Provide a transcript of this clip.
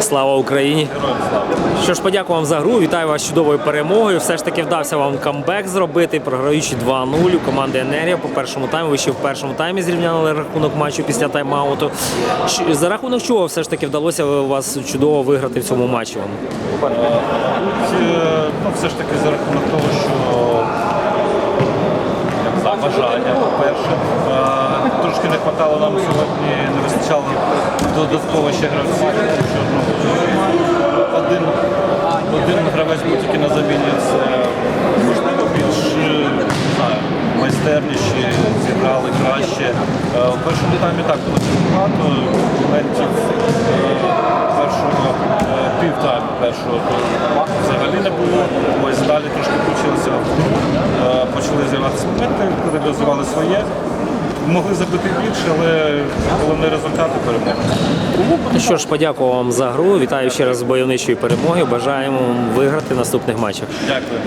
Слава Україні! Що ж, подякую вам за гру. Вітаю вас з чудовою перемогою. Все ж таки вдався вам камбек зробити, програючи 2-0 у команди Енергія по першому тайму. Ви ще в першому таймі зрівняли рахунок матчу після тайм-ауту. За рахунок чого все ж таки вдалося у вас чудово виграти в цьому матчі? вам? Е, ну, все ж таки за рахунок того, що бажання, по-перше. Е, Трошки не хватало нам сьогодні, не вистачало додатково ще гравців, тому що ну, один, один гравець був тільки на заміні, це можливо більш е, не знаю, майстерніші, зіграли краще. Е, У першому таймі так було багато моментів е, першого е, півтайму першого взагалі не було. Ось далі трошки почалися, е, почали з'являтися моменти, розвивали своє. Могли забити більше, але головне результати перемоги. Ну що ж, подякую вам за гру. Вітаю ще раз з бойовничої перемоги. Бажаємо вам виграти в наступних матчах. Дякую.